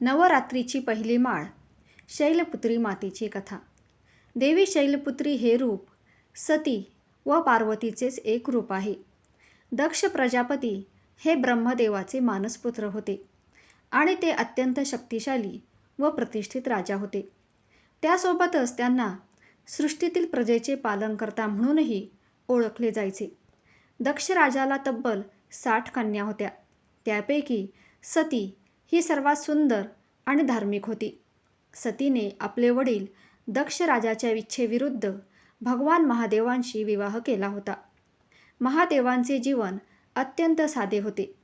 नवरात्रीची पहिली माळ शैलपुत्री मातेची कथा. देवी शैलपुत्री हे रूप सती व पार्वतीचेच एक रूप आहे. दक्ष प्रजापती हे ब्रह्मदेवाचे मानसपुत्र होते आणि ते अत्यंत शक्तिशाली व प्रतिष्ठित राजा होते. त्यासोबतच त्यांना सृष्टीतील प्रजेचे पालनकर्ता म्हणूनही ओळखले जायचे. दक्ष राजाला तब्बल साठ कन्या होत्या. त्यापैकी सती ही सर्वात सुंदर आणि धार्मिक होती. सतीने आपले वडील दक्ष राजाच्या इच्छेविरुद्ध भगवान महादेवांशी विवाह केला होता. महादेवांचे जीवन अत्यंत साधे होते.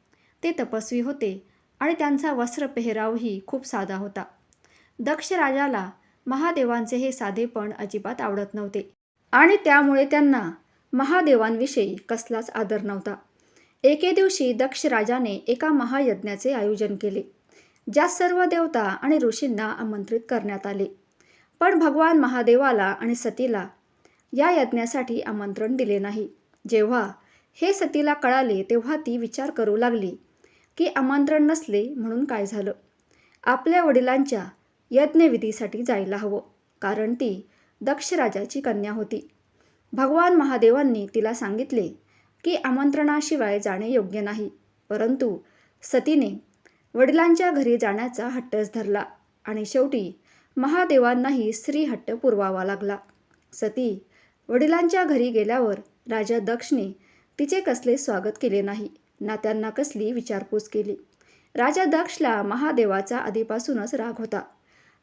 ते तपस्वी होते आणि त्यांचा वस्त्र पेहरावही खूप साधा होता. दक्ष राजाला महादेवांचे हे साधेपण अजिबात आवडत नव्हते आणि त्यामुळे त्यांना महादेवांविषयी कसलाच आदर नव्हता. एके दिवशी दक्ष राजाने एका महायज्ञाचे आयोजन केले. ज्या सर्व देवता आणि ऋषींना आमंत्रित करण्यात आले. पण भगवान महादेवाला आणि सतीला या यज्ञासाठी आमंत्रण दिले नाही. जेव्हा हे सतीला कळाले तेव्हा ती विचार करू लागली की आमंत्रण नसले म्हणून काय झालं? आपल्या वडिलांच्या यज्ञविधीसाठी जायला हवं कारण ती दक्ष राजाची कन्या होती. भगवान महादेवांनी तिला सांगितले की आमंत्रणाशिवाय जाणे योग्य नाही परंतु सतीने वडिलांच्या घरी जाण्याचा हट्टच धरला आणि शेवटी महादेवांनाही स्त्री हट्ट पुरवावा लागला. सती वडिलांच्या घरी गेल्यावर राजा दक्षने तिचे कसले स्वागत केले नाही ना त्यांना कसली विचारपूस केली. राजा दक्षला महादेवाचा आधीपासूनच राग होता.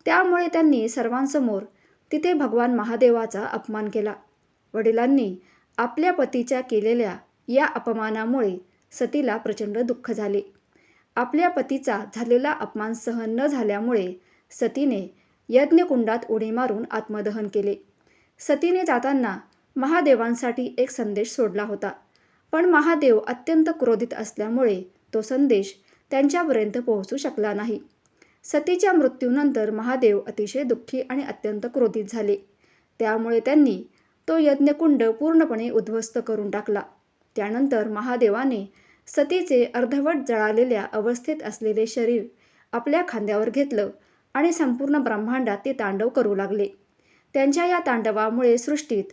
त्यामुळे त्यांनी सर्वांसमोर तिथे भगवान महादेवाचा अपमान केला. वडिलांनी आपल्या पतीच्या केलेल्या या अपमानामुळे सतीला प्रचंड दुःख झाले. आपल्या पतीचा झालेला अपमान सहन न झाल्यामुळे सतीने यज्ञकुंडात उडी मारून आत्मदहन केले. सतीने जाताना महादेवांसाठी एक संदेश सोडला होता. पण महादेव अत्यंत क्रोधित असल्यामुळे तो संदेश त्यांच्यापर्यंत पोहोचू शकला नाही. सतीच्या मृत्यूनंतर महादेव अतिशय दुःखी आणि अत्यंत क्रोधित झाले. त्यामुळे त्यांनी तो यज्ञकुंड पूर्णपणे उद्ध्वस्त करून टाकला. त्यानंतर महादेवाने सतीचे अर्धवट जळालेल्या अवस्थेत असलेले शरीर आपल्या खांद्यावर घेतलं आणि संपूर्ण ब्रह्मांडात ते तांडव करू लागले. त्यांच्या या तांडवामुळे सृष्टीत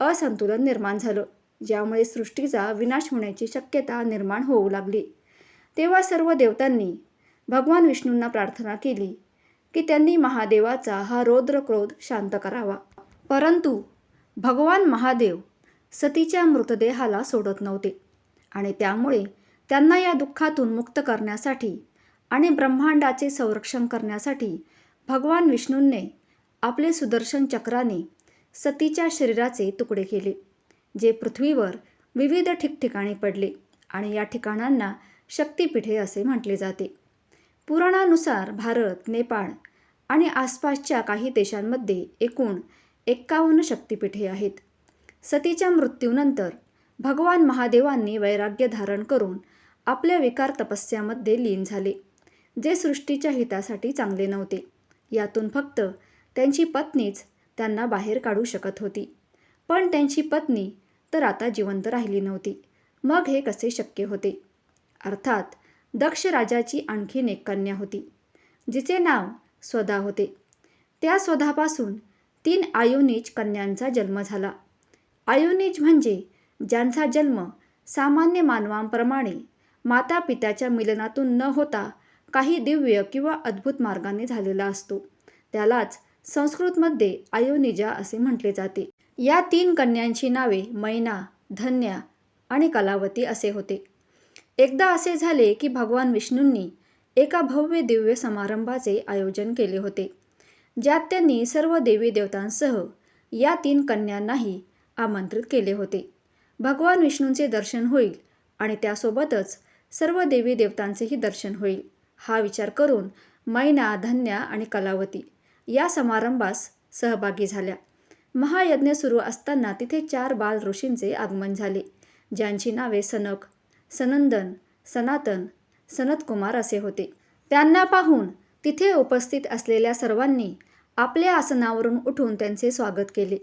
असंतुलन निर्माण झालं ज्यामुळे सृष्टीचा विनाश होण्याची शक्यता निर्माण होऊ लागली. तेव्हा सर्व देवतांनी भगवान विष्णूंना प्रार्थना केली की त्यांनी महादेवाचा हा रौद्र क्रोध शांत करावा. परंतु भगवान महादेव सतीच्या मृतदेहाला सोडत नव्हते आणि त्यामुळे त्यांना या दुःखातून मुक्त करण्यासाठी आणि ब्रह्मांडाचे संरक्षण करण्यासाठी भगवान विष्णूंनी आपले सुदर्शन चक्राने सतीच्या शरीराचे तुकडे केले जे पृथ्वीवर विविध ठिकठिकाणी पडले आणि या ठिकाणांना शक्तिपीठे असे म्हटले जाते. पुराणानुसार भारत नेपाळ आणि आसपासच्या काही देशांमध्ये एकूण एक्कावन्न शक्तीपीठे आहेत. सतीच्या मृत्यूनंतर भगवान महादेवांनी वैराग्य धारण करून आपल्या विकार तपस्यामध्ये लीन झाले जे सृष्टीच्या हितासाठी चांगले नव्हते. यातून फक्त त्यांची पत्नीच त्यांना बाहेर काढू शकत होती. पण त्यांची पत्नी तर आता जिवंत राहिली नव्हती. मग हे कसे शक्य होते? अर्थात दक्ष राजाची आणखीन एक कन्या होती जिचे नाव स्वधा होते. त्या स्वधापासून तीन आयोनिज कन्यांचा जन्म झाला. आयोनिज म्हणजे ज्यांचा जन्म सामान्य मानवांप्रमाणे माता पित्याच्या मिलनातून न होता काही दिव्य किंवा अद्भुत मार्गाने झालेला असतो. त्यालाच संस्कृतमध्ये आयोनिजा असे म्हटले जाते. या तीन कन्यांची नावे मैना धन्या आणि कलावती असे होते. एकदा असे झाले की भगवान विष्णूंनी एका भव्य दिव्य समारंभाचे आयोजन केले होते ज्यात त्यांनी सर्व देवी देवतांसह या तीन कन्यांनाही आमंत्रित केले होते. भगवान विष्णूंचे दर्शन होईल आणि त्यासोबतच सर्व देवी देवतांचेही दर्शन होईल. हा विचार करून मैना धन्या आणि कलावती या समारंभास सहभागी झाल्या. महायज्ञ सुरू असताना तिथे चार बाल ऋषींचे आगमन झाले ज्यांची नावे सनक सनंदन सनातन सनतकुमार असे होते. त्यांना पाहून तिथे उपस्थित असलेल्या सर्वांनी आपल्या आसनावरून उठून त्यांचे स्वागत केले.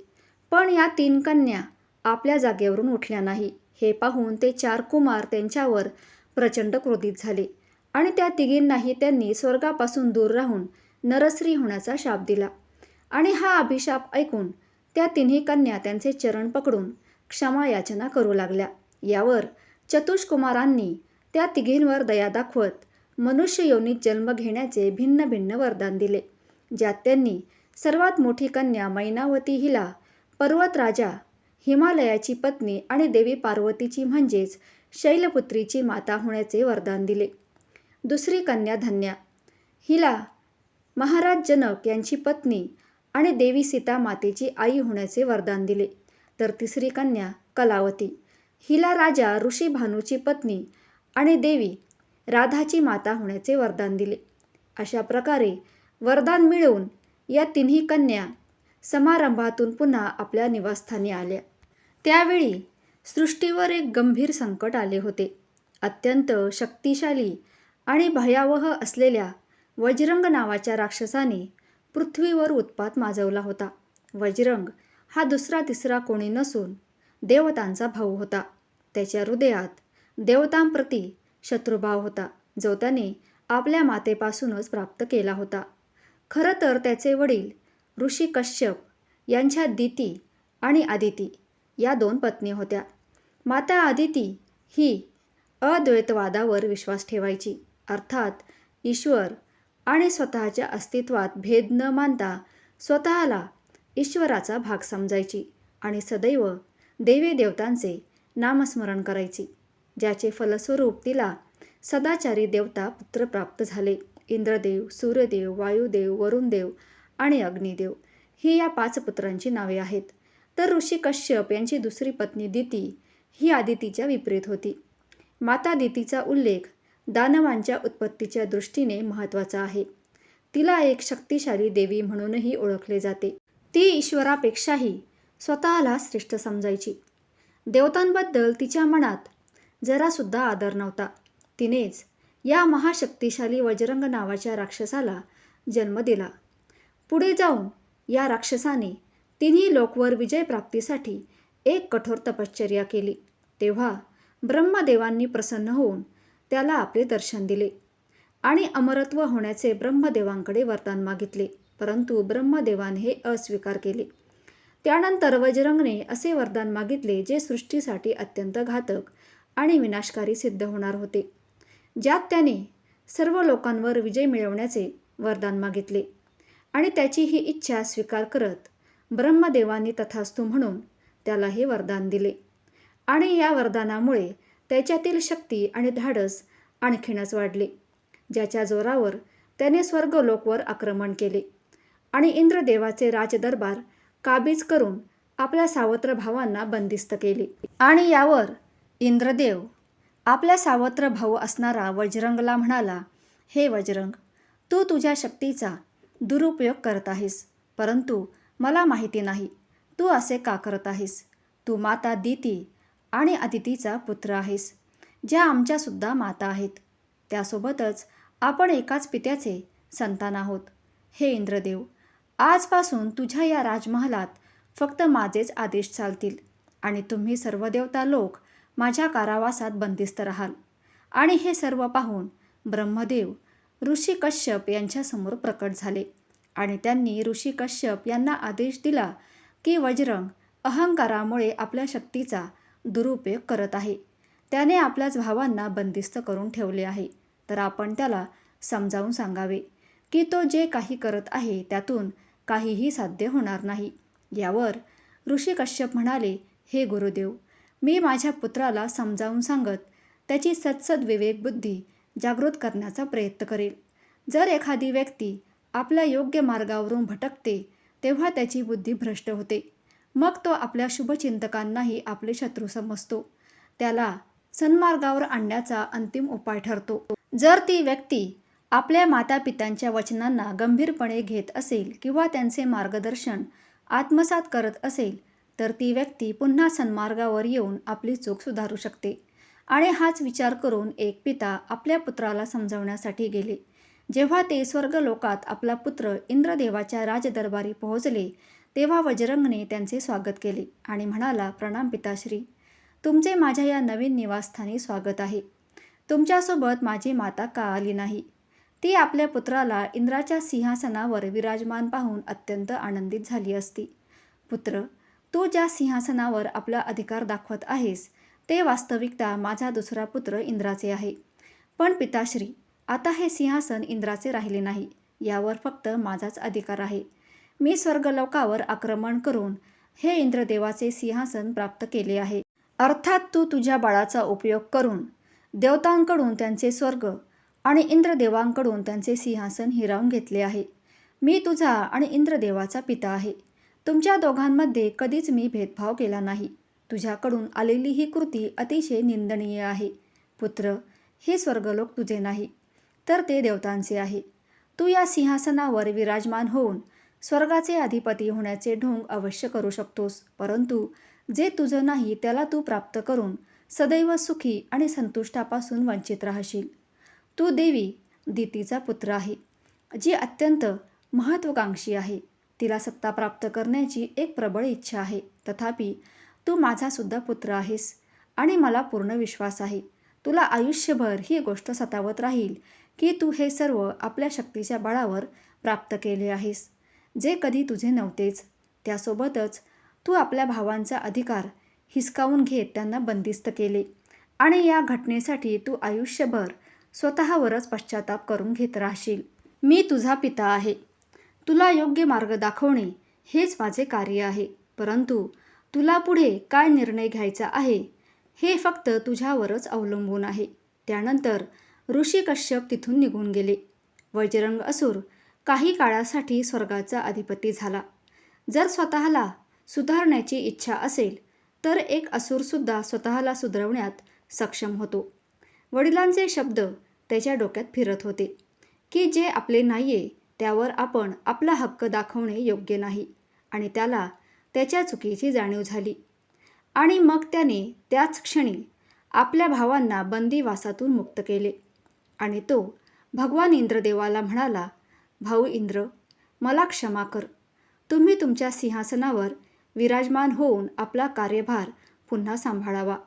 पण या तीन कन्या आपल्या जागेवरून उठल्या नाही. हे पाहून ते चार कुमार त्यांच्यावर प्रचंड क्रोधित झाले आणि त्या तिघींनाही त्यांनी स्वर्गापासून दूर राहून नरश्री होण्याचा शाप दिला. आणि हा अभिशाप ऐकून त्या तिन्ही कन्या त्यांचे चरण पकडून क्षमा याचना करू लागल्या. यावर चतुष्कुमारांनी त्या तिघींवर दया दाखवत मनुष्य योनीत जन्म घेण्याचे भिन्न भिन्न वरदान दिले ज्यात त्यांनी सर्वात मोठी कन्या मैनावती हिला पर्वतराजा हिमालयाची पत्नी आणि देवी पार्वतीची म्हणजेच शैलपुत्रीची माता होण्याचे वरदान दिले. दुसरी कन्या धन्या. हिला महाराज जनक यांची पत्नी आणि देवी सीता मातेची आई होण्याचे वरदान दिले. तर तिसरी कन्या कलावती. हिला राजा ऋषी भानूची पत्नी आणि देवी राधाची माता होण्याचे वरदान दिले. अशा प्रकारे वरदान मिळवून या तिन्ही कन्या समारंभातून पुन्हा आपल्या निवासस्थानी आल्या. त्यावेळी सृष्टीवर एक गंभीर संकट आले होते. अत्यंत शक्तिशाली आणि भयावह असलेल्या वज्रंग नावाच्या राक्षसाने पृथ्वीवर उत्पात माजवला होता. वज्रंग हा दुसरा तिसरा कोणी नसून देवतांचा भाऊ होता. त्याच्या हृदयात देवतांप्रती शत्रुभाव होता जो त्याने आपल्या मातेपासूनच प्राप्त केला होता. खरं तर त्याचे वडील ऋषी कश्यप यांच्या दिती आणि आदिती या दोन पत्नी होत्या. माता आदिती ही अद्वैतवादावर विश्वास ठेवायची. अर्थात ईश्वर आणि स्वतःच्या अस्तित्वात भेद न मानता स्वतःला ईश्वराचा भाग समजायची आणि सदैव देवी देवतांचे नामस्मरण करायची ज्याचे फलस्वरूप तिला सदाचारी देवता पुत्र प्राप्त झाले. इंद्रदेव सूर्यदेव वायुदेव वरुणदेव आणि अग्निदेव ही या पाच पुत्रांची नावे आहेत. तर ऋषी कश्यप यांची दुसरी पत्नी दिती ही आदितीच्या विपरीत होती. माता दितीचा उल्लेख दानवांच्या उत्पत्तीच्या दृष्टीने महत्त्वाचा आहे. तिला एक शक्तिशाली देवी म्हणूनही ओळखले जाते. ती ईश्वरापेक्षाही स्वतःला श्रेष्ठ समजायची. देवतांबद्दल तिच्या मनात जरासुद्धा आदर नव्हता. तिनेच या महाशक्तिशाली वजरंग नावाच्या राक्षसाला जन्म दिला. पुढे जाऊन या राक्षसाने तिन्ही लोकवर विजय प्राप्तीसाठी एक कठोर तपश्चर्या केली. तेव्हा ब्रह्मदेवांनी प्रसन्न होऊन त्याला आपले दर्शन दिले आणि अमरत्व होण्याचे ब्रह्मदेवांकडे वरदान मागितले. परंतु ब्रह्मदेवाने हे अस्वीकार केले. त्यानंतर वज्रंगने असे वरदान मागितले जे सृष्टीसाठी अत्यंत घातक आणि विनाशकारी सिद्ध होणार होते. ज्यात त्याने सर्व लोकांवर विजय मिळवण्याचे वरदान मागितले आणि त्याची ही इच्छा स्वीकार करत ब्रह्मदेवांनी तथास्तू म्हणून त्याला हे वरदान दिले. आणि या वरदानामुळे त्याच्यातील शक्ती आणि धाडस आणखीनच वाढले ज्याच्या जोरावर त्याने स्वर्गलोकवर आक्रमण केले आणि इंद्रदेवाचे राजदरबार काबीज करून आपल्या सावत्र भावांना बंदिस्त केले. आणि यावर इंद्रदेव आपल्या सावत्र भाऊ असणारा वज्रंगला म्हणाला हे वज्रंग तू तुझ्या शक्तीचा दुरुपयोग करत आहेस परंतु मला माहिती नाही तू असे का करत आहेस? तू माता दिती आणि अदितीचा पुत्र आहेस ज्या आमच्यासुद्धा माता आहेत. त्यासोबतच आपण एकाच पित्याचे संतान आहोत. हे इंद्रदेव आजपासून तुझ्या या राजमहालात फक्त माझेच आदेश चालतील आणि तुम्ही सर्व देवता लोक माझ्या कारावासात बंदिस्त राहाल. आणि हे सर्व पाहून ब्रह्मदेव ऋषी कश्यप यांच्यासमोर प्रकट झाले आणि त्यांनी ऋषी कश्यप यांना आदेश दिला की वज्रंग अहंकारामुळे आपल्या शक्तीचा दुरुपयोग करत आहे. त्याने आपल्याच भावांना बंदिस्त करून ठेवले आहे. तर आपण त्याला समजावून सांगावे की तो जे काही करत आहे त्यातून काहीही साध्य होणार नाही. यावर ऋषी कश्यप म्हणाले हे गुरुदेव मी माझ्या पुत्राला समजावून सांगत त्याची सत्सद विवेक बुद्धी जागृत करण्याचा प्रयत्न करेल. जर एखादी व्यक्ती आपल्या योग्य मार्गावरून भटकते तेव्हा त्याची बुद्धी भ्रष्ट होते. मग तो आपल्या शुभचिंतकांनाही आपले शत्रू समजतो. त्याला सन्मार्गावर आणण्याचा अंतिम उपाय ठरतो. जर ती व्यक्ती आपल्या मातापित्यांच्या वचनांना गंभीरपणे घेत असेल किंवा त्यांचे मार्गदर्शन आत्मसात करत असेल तर ती व्यक्ती पुन्हा सन्मार्गावर येऊन आपली चूक सुधारू शकते आणि हाच विचार करून एक पिता आपल्या पुत्राला समजवण्यासाठी गेले. जेव्हा ते स्वर्गलोकात आपला पुत्र इंद्रदेवाच्या राजदरबारी पोहोचले तेव्हा वजरंगने त्यांचे स्वागत केले आणि म्हणाला प्रणाम पिताश्री. तुमचे माझ्या या नवीन निवासस्थानी स्वागत आहे. तुमच्यासोबत माझी माता का आली नाही? ती आपल्या पुत्राला इंद्राच्या सिंहासनावर विराजमान पाहून अत्यंत आनंदित झाली असती. पुत्र तू ज्या सिंहासनावर आपला अधिकार दाखवत आहेस ते वास्तविकता माझा दुसरा पुत्र इंद्राचे आहे. पण पिताश्री आता हे सिंहासन इंद्राचे राहिले नाही. यावर फक्त माझाच अधिकार आहे. मी स्वर्गलोकावर आक्रमण करून हे इंद्रदेवाचे सिंहासन प्राप्त केले आहे. अर्थात तू तुझ्या बाळाचा उपयोग करून देवतांकडून त्यांचे स्वर्ग आणि इंद्रदेवांकडून त्यांचे सिंहासन हिरावून घेतले आहे. मी तुझा आणि इंद्रदेवाचा पिता आहे. तुमच्या दोघांमध्ये कधीच मी भेदभाव केला नाही. तुझ्याकडून आलेली ही कृती अतिशय निंदनीय आहे. पुत्र हे स्वर्गलोक तुझे नाही तर ते देवतांचे आहे. तू या सिंहासनावर विराजमान होऊन स्वर्गाचे अधिपती होण्याचे ढोंग अवश्य करू शकतोस. परंतु जे तुझं नाही त्याला तू प्राप्त करून सदैव सुखी आणि संतुष्टापासून वंचित राहशील. तू देवी दितीचा पुत्र आहे जी अत्यंत महत्त्वाकांक्षी आहे. तिला सत्ता प्राप्त करण्याची एक प्रबळ इच्छा आहे. तथापि तू माझासुद्धा पुत्र आहेस आणि मला पूर्ण विश्वास आहे. तुला आयुष्यभर ही गोष्ट सतावत राहील की तू हे सर्व आपल्या शक्तीच्या बळावर प्राप्त केले आहेस. जे कधी तुझे नव्हतेच. त्यासोबतच तू आपल्या भावांचा अधिकार हिसकावून घेत त्यांना बंदिस्त केले आणि या घटनेसाठी तू आयुष्यभर स्वतःवरच पश्चाताप करून घेत राहशील. मी तुझा पिता आहे. तुला योग्य मार्ग दाखवणे हेच माझे कार्य आहे. परंतु तुला पुढे काय निर्णय घ्यायचा आहे हे फक्त तुझ्यावरच अवलंबून आहे. त्यानंतर ऋषी कश्यप तिथून निघून गेले. वज्रंग असुर काही काळासाठी स्वर्गाचा अधिपती झाला. जर स्वतःला सुधारण्याची इच्छा असेल तर एक असुरसुद्धा स्वतःला सुधारवण्यात सक्षम होतो. वडिलांचे शब्द त्याच्या डोक्यात फिरत होते की जे आपले नाहीये त्यावर आपण आपला हक्क दाखवणे योग्य नाही आणि त्याला त्याच्या चुकीची जाणीव झाली. आणि मग त्याने त्याच क्षणी आपल्या भावांना बंदीवासातून मुक्त केले आणि तो भगवान इंद्रदेवाला म्हणाला भाऊ इंद्र मला क्षमा कर. तुम्ही तुमच्या सिंहासनावर विराजमान होऊन आपला कार्यभार पुन्हा सांभाळावा.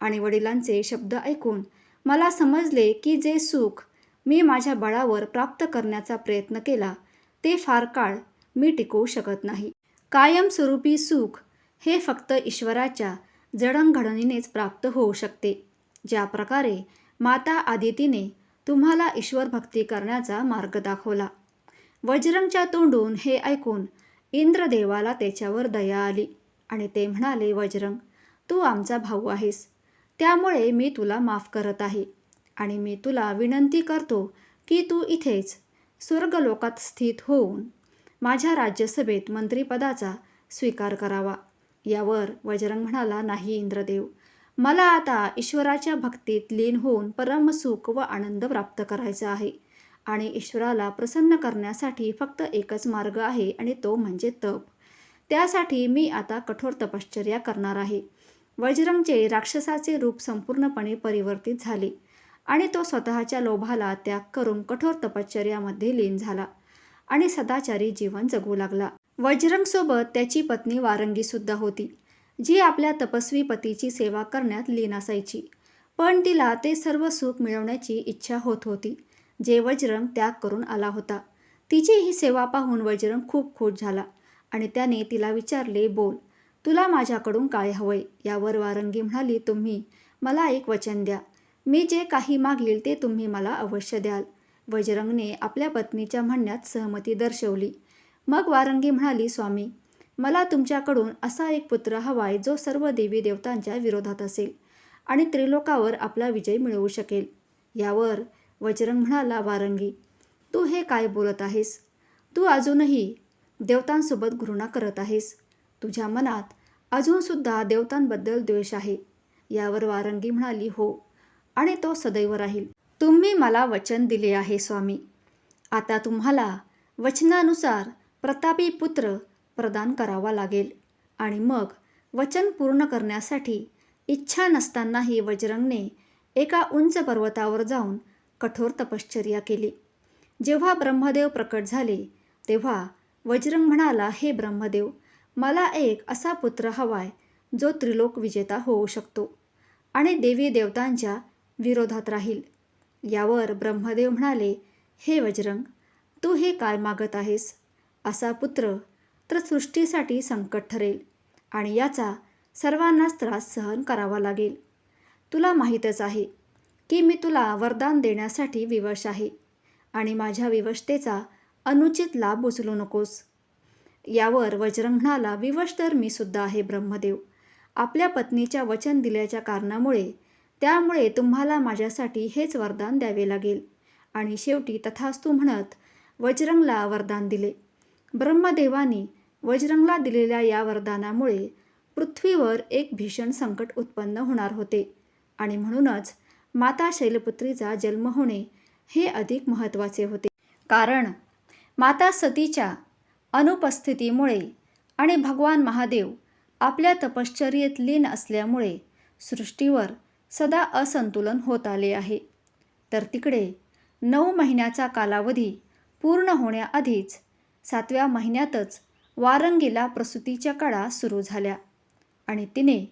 आणि वडिलांचे शब्द ऐकून मला समजले की जे सुख मी माझ्या बळावर प्राप्त करण्याचा प्रयत्न केला ते फार काळ मी टिकवू शकत नाही. कायमस्वरूपी सुख हे फक्त ईश्वराच्या जडणघडणीनेच प्राप्त होऊ शकते. ज्या प्रकारे माता आदितीने तुम्हाला ईश्वर भक्ती करण्याचा मार्ग दाखवला. वजरंगच्या तोंडून हे ऐकून इंद्रदेवाला त्याच्यावर दया आली आणि ते म्हणाले वज्रंग तू आमचा भाऊ आहेस. त्यामुळे मी तुला माफ करत आहे आणि मी तुला विनंती करतो की तू इथेच स्वर्गलोकात स्थित होऊन माझ्या राज्यसभेत मंत्रिपदाचा स्वीकार करावा यावर वज्रंग म्हणाला नाही इंद्रदेव. मला आता ईश्वराच्या भक्तीत लीन होऊन परमसुख व आनंद प्राप्त करायचा आहे. आणि ईश्वराला प्रसन्न करण्यासाठी फक्त एकच मार्ग आहे आणि तो म्हणजे तप. त्यासाठी मी आता कठोर तपश्चर्या करणार आहे. वज्रंगचे राक्षसाचे रूप संपूर्णपणे परिवर्तित झाले आणि तो स्वतःच्या लोभाला त्याग करून कठोर तपश्चर्यामध्ये लीन झाला आणि सदाचारी जीवन जगू लागला. वज्रंगसोबत त्याची पत्नी वारंगीसुद्धा होती जी आपल्या तपस्वी पतीची सेवा करण्यात लीन असायची. पण तिला ते सर्व सुख मिळवण्याची इच्छा होत होती. जे वज्रंग त्याग करून आला होता. तिची ही सेवा पाहून वज्रंग खूप खुश झाला आणि त्याने तिला विचारले बोल तुला माझ्याकडून काय हवंय? यावर वारंगी म्हणाली तुम्ही मला एक वचन द्या. मी जे काही मागील ते तुम्ही मला अवश्य द्याल. वजरंगने आपल्या पत्नीच्या म्हणण्यात सहमती दर्शवली. मग वारंगी म्हणाली स्वामी मला तुमच्याकडून असा एक पुत्र हवाय जो सर्व देवी देवतांच्या विरोधात असेल आणि त्रिलोकावर आपला विजय मिळवू शकेल. यावर वजरंग म्हणाला वारंगी तू हे काय बोलत आहेस? तू अजूनही देवतांसोबत घृणा करत आहेस. तुझ्या मनात अजूनसुद्धा देवतांबद्दल द्वेष आहे. यावर वारंगी म्हणाली हो आणि तो सदैव राहील. तुम्ही मला वचन दिले आहे स्वामी. आता तुम्हाला वचनानुसार प्रतापी पुत्र प्रदान करावा लागेल. आणि मग वचन पूर्ण करण्यासाठी इच्छा नसतानाही वज्रंगने एका उंच पर्वतावर जाऊन कठोर तपश्चर्या केली. जेव्हा ब्रह्मदेव प्रकट झाले तेव्हा वज्रंग म्हणाला हे ब्रह्मदेव मला एक असा पुत्र हवाय जो त्रिलोक विजेता होऊ शकतो आणि देवी देवतांच्या विरोधात राहील. यावर ब्रह्मदेव म्हणाले हे वज्रंग तू हे काय मागत आहेस? असा पुत्र तर सृष्टीसाठी संकट ठरेल आणि याचा सर्वांनाच त्रास सहन करावा लागेल. तुला माहीतच आहे की मी तुला वरदान देण्यासाठी विवश आहे आणि माझ्या विवशतेचा अनुचित लाभ उचलू नकोस. यावर वज्रंग म्हणाला विवश तर मी सुद्धा आहे ब्रह्मदेव. आपल्या पत्नीच्या वचन दिल्याच्या कारणामुळे त्यामुळे तुम्हाला माझ्यासाठी हेच वरदान द्यावे लागेल. आणि शेवटी तथास्तू म्हणत वज्रंगला वरदान दिले. ब्रह्मदेवानी वज्रंगला दिलेल्या या वरदानामुळे पृथ्वीवर एक भीषण संकट उत्पन्न होणार होते. आणि म्हणूनच माता शैलपुत्रीचा जन्म होणे हे अधिक महत्त्वाचे होते. कारण माता सतीच्या अनुपस्थितीमुळे आणि भगवान महादेव आपल्या तपश्चर्येत लीन असल्यामुळे सृष्टीवर सदा असंतुलन होत आले आहे. तर तिकडे नऊ महिन्याचा कालावधी पूर्ण होण्याआधीच सातव्या महिन्यातच वारंगीला प्रसूतीच्या काळा सुरू झाल्या आणि तिने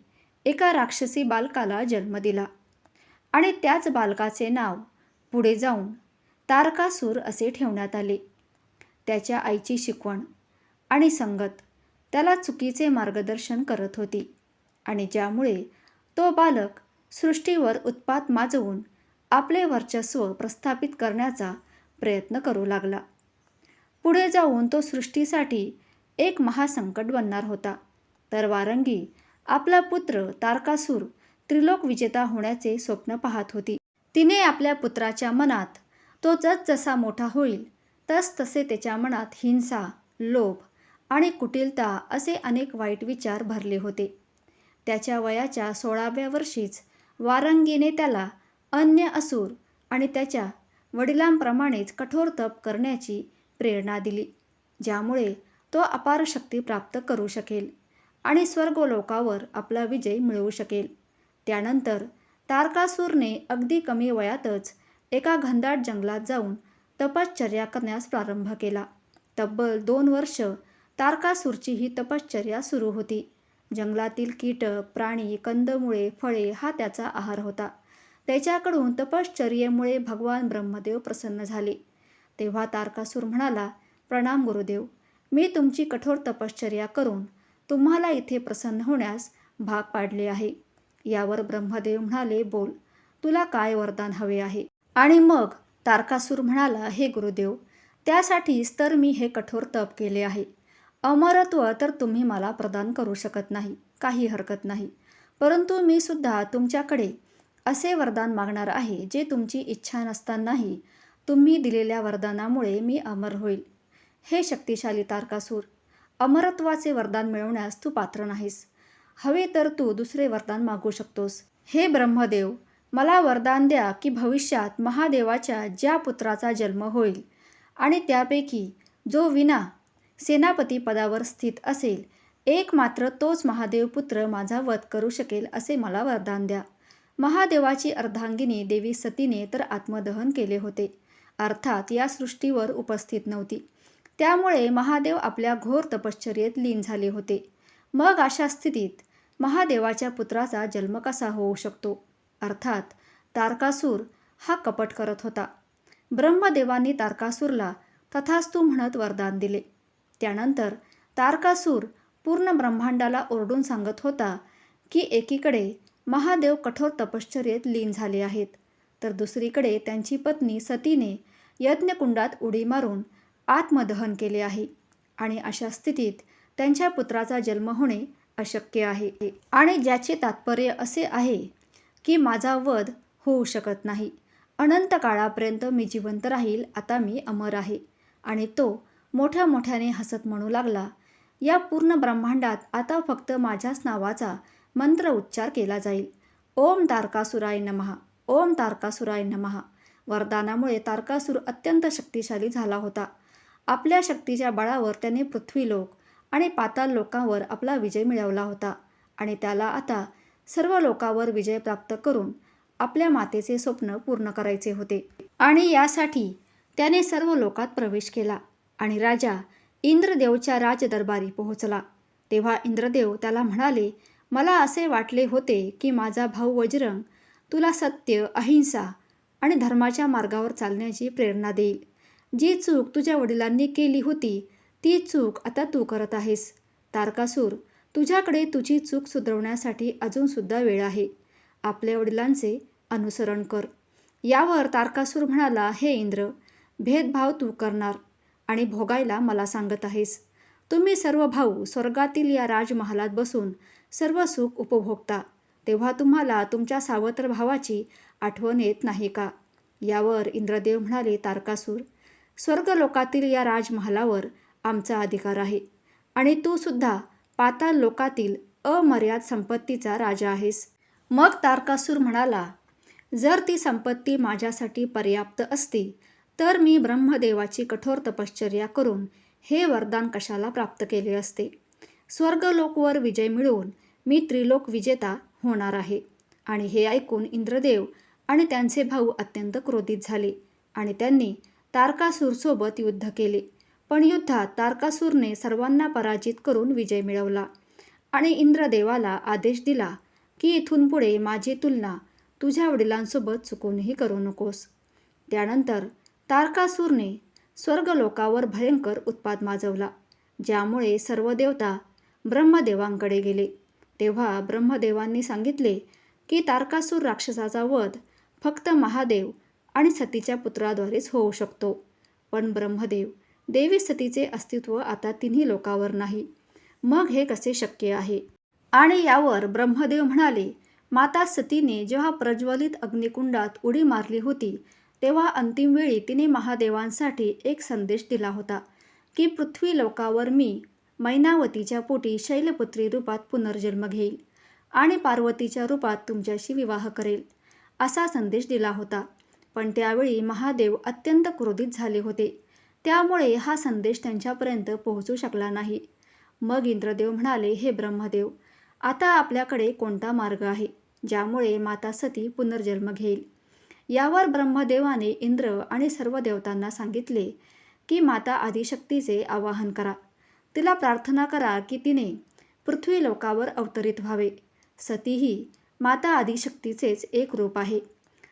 एका राक्षसी बालकाला जन्म दिला. आणि त्याच बालकाचे नाव पुढे जाऊन तारकासूर असे ठेवण्यात आले. त्याच्या आईची शिकवण आणि संगत त्याला चुकीचे मार्गदर्शन करत होती आणि ज्यामुळे तो बालक सृष्टीवर उत्पात माजवून आपले वर्चस्व प्रस्थापित करण्याचा प्रयत्न करू लागला. पुढे जाऊन तो सृष्टीसाठी एक महासंकट बनणार होता. तर वारंगी आपला पुत्र तारकासूर त्रिलोक विजेता होण्याचे स्वप्न पाहत होती. तिने आपल्या पुत्राच्या मनात तो जसजसा मोठा होईल तस तसे त्याच्या मनात हिंसा लोभ आणि कुटिलता असे अनेक वाईट विचार भरले होते. त्याच्या वयाच्या सोळाव्या वर्षीच वारंगीने त्याला अन्य असुर आणि त्याच्या वडिलांप्रमाणेच कठोर तप करण्याची प्रेरणा दिली ज्यामुळे तो अपार शक्ती प्राप्त करू शकेल आणि स्वर्गलोकावर आपला विजय मिळवू शकेल. त्यानंतर तारकासूरने अगदी कमी वयातच एका घनदाट जंगलात जाऊन तपश्चर्या करण्यास प्रारंभ केला. तब्बल दोन वर्ष तारकासूरची ही तपश्चर्या सुरू होती. जंगलातील कीटक प्राणी कंदमुळे फळे हा त्याचा आहार होता. त्याच्याकडून तपश्चर्येमुळे भगवान ब्रह्मदेव प्रसन्न झाले. तेव्हा तारकासूर म्हणाला प्रणाम गुरुदेव मी तुमची कठोर तपश्चर्या करून तुम्हाला इथे प्रसन्न होण्यास भाग पाडले आहे. यावर ब्रह्मदेव म्हणाले बोल तुला काय वरदान हवे आहे? आणि मग तारकासूर म्हणाला हे गुरुदेव त्यासाठीच तर मी हे कठोर तप केले आहे. अमरत्व तर तुम्ही मला प्रदान करू शकत नाही काही हरकत नाही. परंतु मी सुद्धा तुमच्याकडे असे वरदान मागणार आहे जे तुमची इच्छा नसतानाही तुम्ही दिलेल्या वरदानामुळे मी अमर होईल. हे शक्तिशाली तारकासूर अमरत्वाचे वरदान मिळवण्यास तू पात्र नाहीस. हवे तर तू दुसरे वरदान मागू शकतोस. हे ब्रह्मदेव मला वरदान द्या की भविष्यात महादेवाच्या ज्या पुत्राचा जन्म होईल आणि त्यापैकी जो विना सेनापती पदावर स्थित असेल एक मात्र तोच महादेव पुत्र माझा वध करू शकेल असे मला वरदान द्या. महादेवाची अर्धांगिनी देवी सतीने तर आत्मदहन केले होते. अर्थात या सृष्टीवर उपस्थित नव्हती. त्यामुळे महादेव आपल्या घोर तपश्चर्येत लीन झाले होते. मग अशा स्थितीत महादेवाच्या पुत्राचा जन्म कसा होऊ शकतो? अर्थात तारकासूर हा कपट करत होता. ब्रह्मदेवांनी तारकासूरला तथास्तू म्हणत वरदान दिले. त्यानंतर तारकासूर पूर्ण ब्रह्मांडाला ओरडून सांगत होता की एकीकडे महादेव कठोर तपश्चर्येत लीन झाले आहेत तर दुसरीकडे त्यांची पत्नी सतीने यज्ञकुंडात उडी मारून आत्मदहन केले आहे आणि अशा स्थितीत त्यांच्या पुत्राचा जन्म होणे अशक्य आहे. आणि ज्याचे तात्पर्य असे आहे की माझा वध होऊ शकत नाही. अनंत काळापर्यंत मी जिवंत राहील आता मी अमर आहे. आणि तो मोठ्या मोठ्याने हसत म्हणू लागला या पूर्ण ब्रह्मांडात आता फक्त माझ्याच नावाचा मंत्र उच्चार केला जाईल. ओम तारकासुराय नमहा ओम तारकासुराय नमहा वरदानामुळे तारकासूर अत्यंत शक्तिशाली झाला होता. आपल्या शक्तीच्या बळावर त्याने पृथ्वीलोक आणि पाताल लोकांवर आपला विजय मिळवला होता. आणि त्याला आता सर्व लोकांवर विजय प्राप्त करून आपल्या मातेचे स्वप्न पूर्ण करायचे होते. आणि यासाठी त्याने सर्व लोकात प्रवेश केला आणि राजा इंद्रदेवच्या राजदरबारी पोहोचला. तेव्हा इंद्रदेव त्याला म्हणाले मला असे वाटले होते की माझा भाऊ वज्रंग तुला सत्य अहिंसा आणि धर्माच्या मार्गावर चालण्याची प्रेरणा देईल. जी चूक तुझ्या वडिलांनी केली होती ती चूक आता तू करत आहेस. तारकासूर तुझ्याकडे तुझी चूक सुधारवण्यासाठी अजूनसुद्धा वेळ आहे. आपल्या वडिलांचे अनुसरण कर. यावर तारकासूर म्हणाला हे इंद्र भेदभाव तू करणार आणि भोगायला मला सांगत आहेस. तुम्ही सर्व भाऊ स्वर्गातील या राजमहालात बसून सर्व सुख उपभोगता. तेव्हा तुम्हाला तुमच्या सावत्र भावाची आठवण येत नाही का? यावर इंद्रदेव म्हणाले तारकासूर स्वर्गलोकातील या राजमहालावर आमचा अधिकार आहे. आणि तू सुद्धा पाताळ लोकातील अमर्याद संपत्तीचा राजा आहेस. मग तारकासूर म्हणाला जर ती संपत्ती माझ्यासाठी पर्याप्त असती तर मी ब्रह्मदेवाची कठोर तपश्चर्या करून हे वरदान कशाला प्राप्त केले असते? स्वर्गलोकवर विजय मिळवून मी त्रिलोक विजेता होणार आहे. आणि हे ऐकून इंद्रदेव आणि त्यांचे भाऊ अत्यंत क्रोधित झाले आणि त्यांनी तारकासूरसोबत युद्ध केले. पण युद्धात तारकासूरने सर्वांना पराजित करून विजय मिळवला. आणि इंद्रदेवाला आदेश दिला की इथून पुढे माझी तुलना तुझ्या वडिलांसोबत चुकूनही करू नकोस. त्यानंतर तारकासूरने स्वर्गलोकावर भयंकर उत्पाद माजवला ज्यामुळे सर्व देवता ब्रह्मदेवांकडे गेले. तेव्हा ब्रह्मदेवांनी सांगितले की तारकासूर राक्षसाचा वध फक्त महादेव आणि सतीच्या पुत्राद्वारेच होऊ शकतो. पण ब्रह्मदेव देवी सतीचे अस्तित्व आता तिन्ही लोकावर नाही. मग हे कसे शक्य आहे? आणि यावर ब्रह्मदेव म्हणाले माता सतीने जेव्हा प्रज्वलित अग्निकुंडात उडी मारली होती तेव्हा अंतिम वेळी तिने महादेवांसाठी एक संदेश दिला होता की पृथ्वी लोकावर मी मैनावतीच्या पोटी शैलपुत्री रूपात पुनर्जन्म घेईल आणि पार्वतीच्या रूपात तुमच्याशी विवाह करेल असा संदेश दिला होता. पण त्यावेळी महादेव अत्यंत क्रोधित झाले होते. त्यामुळे हा संदेश त्यांच्यापर्यंत पोहोचू शकला नाही. मग इंद्रदेव म्हणाले हे ब्रह्मदेव आता आपल्याकडे कोणता मार्ग आहे ज्यामुळे माता सती पुनर्जन्म घेईल यावर ब्रह्मदेवाने इंद्र आणि सर्व देवतांना सांगितले की माता आदिशक्तीचे आवाहन करा. तिला प्रार्थना करा की तिने पृथ्वी लोकावर अवतरित व्हावे. सती ही माता आदिशक्तीचेच एक रूप आहे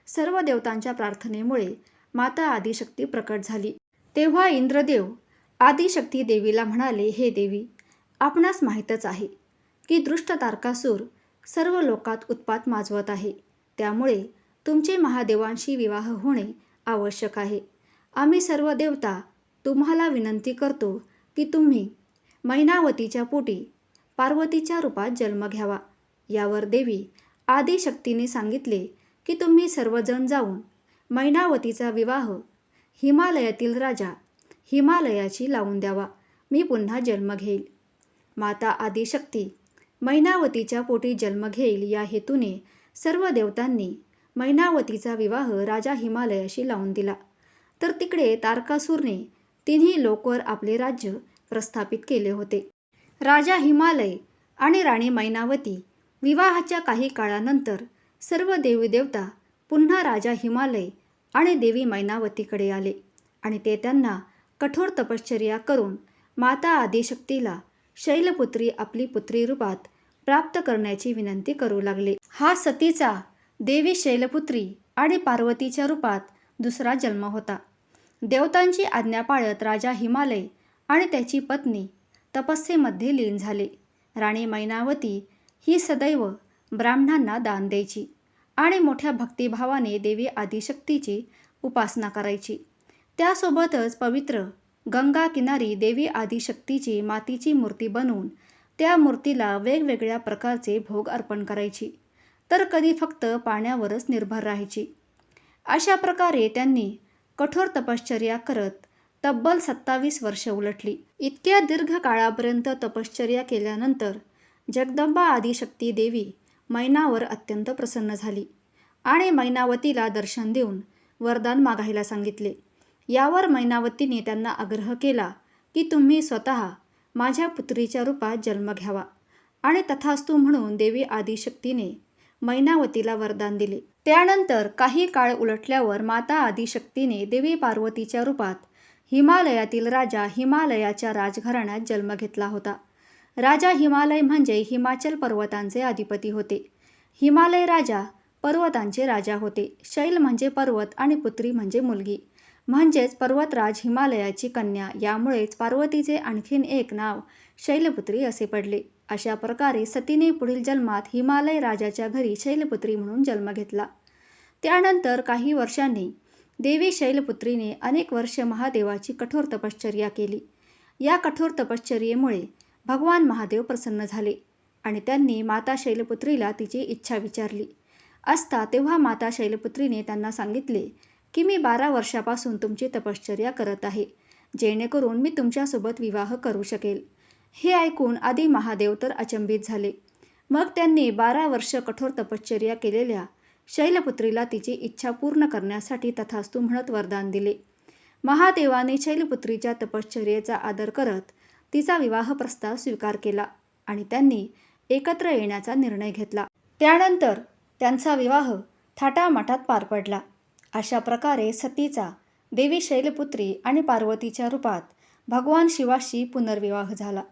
सर्व देवतांच्या प्रार्थनेमुळे माता आदिशक्ती प्रकट झाली. तेव्हा इंद्रदेव आदिशक्ती देवीला म्हणाले हे देवी आपणास माहीतच आहे की दृष्ट तारकासूर सर्व लोकात उत्पात माजवत आहे. त्यामुळे तुमचे महादेवांशी विवाह होणे आवश्यक आहे. आम्ही सर्व देवता तुम्हाला विनंती करतो की तुम्ही मैनावतीच्या पोटी पार्वतीच्या रूपात जन्म घ्यावा. यावर देवी आदिशक्तीने सांगितले की तुम्ही सर्वजण जाऊन मैनावतीचा विवाह हिमालयातील राजा. हिमालयाची लावून द्यावा. मी पुन्हा जन्म घेईल. माता आदिशक्ती. मैनावतीच्या पोटी जन्म घेईल या हेतूने सर्व देवतांनी मैनावतीचा विवाह राजा हिमालयाशी लावून दिला. तर तिकडे तारकासूरने तिन्ही लोकवर आपले राज्य प्रस्थापित केले होते. राजा हिमालय आणि राणी मैनावती विवाहाच्या काही काळानंतर सर्व देवीदेवता पुन्हा राजा हिमालय आणि देवी मैनावतीकडे आले. आणि ते त्यांना कठोर तपश्चर्या करून माता आदिशक्तीला शैलपुत्री आपली पुत्री रूपात प्राप्त करण्याची विनंती करू लागले. हा सतीचा देवी शैलपुत्री आणि पार्वतीच्या रूपात दुसरा जन्म होता. देवतांची आज्ञा पाळत राजा हिमालय आणि त्याची पत्नी तपस्येमध्ये लीन झाले. राणी मैनावती ही सदैव ब्राह्मणांना दान द्यायची. आणि मोठ्या भक्तिभावाने देवी आदिशक्तीची उपासना करायची. त्यासोबतच पवित्र गंगा किनारी देवी आदिशक्तीची मातीची मूर्ती बनवून त्या मूर्तीला वेगवेगळ्या प्रकारचे भोग अर्पण करायची. तर कधी फक्त पाण्यावरच निर्भर राहायची. अशा प्रकारे त्यांनी कठोर तपश्चर्या करत तब्बल सत्तावीस वर्ष उलटली. इतक्या दीर्घ काळापर्यंत तपश्चर्या केल्यानंतर जगदंबा आदिशक्ती देवी मैनावर अत्यंत प्रसन्न झाली. आणि मैनावतीला दर्शन देऊन वरदान मागायला सांगितले. यावर मैनावतीने त्यांना आग्रह केला की तुम्ही स्वतः माझ्या पुत्रीच्या रूपात जन्म घ्यावा आणि तथास्तू म्हणून देवी आदिशक्तीने मैनावतीला वरदान दिले. त्यानंतर काही काळ उलटल्यावर माता आदिशक्तीने देवी पार्वतीच्या रूपात हिमालयातील राजा हिमालयाच्या राजघराण्यात जन्म घेतला होता. राजा हिमालय म्हणजे हिमाचल पर्वतांचे अधिपती होते. हिमालय राजा पर्वतांचे राजा होते. शैल म्हणजे पर्वत आणि पुत्री म्हणजे मुलगी. म्हणजेच पर्वतराज हिमालयाची कन्या. यामुळेच पार्वतीचे आणखीन एक नाव शैलपुत्री असे पडले. अशा प्रकारे सतीने पुढील जन्मात हिमालय राजाच्या घरी शैलपुत्री म्हणून जन्म घेतला. त्यानंतर काही वर्षांनी देवी शैलपुत्रीने अनेक वर्ष महादेवाची कठोर तपश्चर्या केली. या कठोर तपश्चर्येमुळे भगवान महादेव प्रसन्न झाले आणि त्यांनी माता शैलपुत्रीला तिची इच्छा विचारली. असता तेव्हा माता शैलपुत्रीने त्यांना सांगितले की मी बारा वर्षापासून तुमची तपश्चर्या करत आहे जेणेकरून मी तुमच्यासोबत विवाह करू शकेल. हे ऐकून आधी महादेव तर अचंबित झाले. मग त्यांनी बारा वर्ष कठोर तपश्चर्या केलेल्या शैलपुत्रीला तिची इच्छा पूर्ण करण्यासाठी तथास्तू म्हणत वरदान दिले. महादेवाने शैलपुत्रीच्या तपश्चर्येचा आदर करत तिचा विवाह प्रस्ताव स्वीकार केला आणि त्यांनी एकत्र येण्याचा निर्णय घेतला. त्यानंतर त्यांचा विवाह थाटामाटात पार पडला. अशा प्रकारे सतीचा देवी शैलपुत्री आणि पार्वतीच्या रूपात भगवान शिवाशी पुनर्विवाह झाला.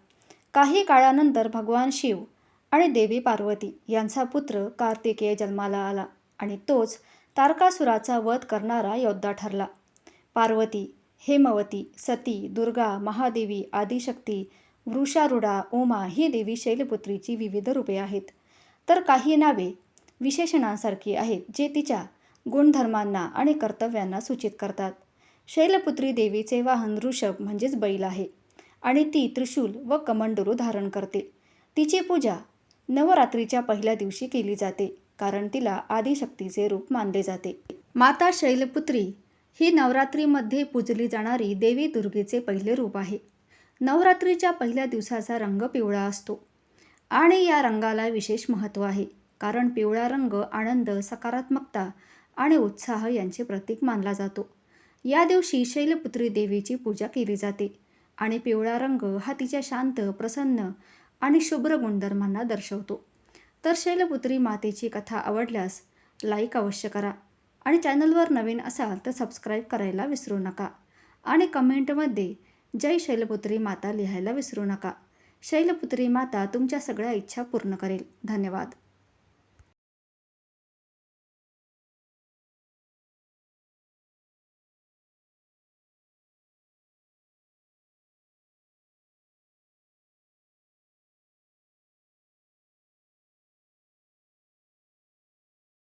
काही काळानंतर भगवान शिव आणि देवी पार्वती यांचा पुत्र कार्तिकेय जन्माला आला आणि तोच तारकासुराचा वध करणारा योद्धा ठरला. पार्वती हेमवती सती दुर्गा महादेवी आदिशक्ती वृषारूढा उमा ही देवी शैलपुत्रीची विविध रूपे आहेत. तर काही नावे विशेषणांसारखी आहेत जे तिच्या गुणधर्मांना आणि कर्तव्यांना सूचित करतात. शैलपुत्री देवीचे वाहन ऋषभ म्हणजेच बैल आहे आणि ती त्रिशूल व कमंडरू धारण करते. तिची पूजा नवरात्रीच्या पहिल्या दिवशी केली जाते कारण तिला आदिशक्तीचे रूप मानले जाते. माता शैलपुत्री ही नवरात्रीमध्ये पूजली जाणारी देवी दुर्गेचे पहिले रूप आहे. नवरात्रीच्या पहिल्या दिवसाचा रंग पिवळा असतो. आणि या रंगाला विशेष महत्त्व आहे कारण पिवळा रंग आनंद सकारात्मकता आणि उत्साह यांचे प्रतीक मानला जातो. या दिवशी शैलपुत्री देवीची पूजा केली जाते आणि पिवळा रंग हा तिच्या शांत प्रसन्न आणि शुभ्र गुणधर्मांना दर्शवतो. तर शैलपुत्री मातेची कथा आवडल्यास लाईक अवश्य करा. आणि चॅनलवर नवीन असाल तर सबस्क्राईब करायला विसरू नका. आणि कमेंटमध्ये जय शैलपुत्री माता लिहायला विसरू नका. शैलपुत्री माता तुमच्या सगळ्या इच्छा पूर्ण करेल. धन्यवाद.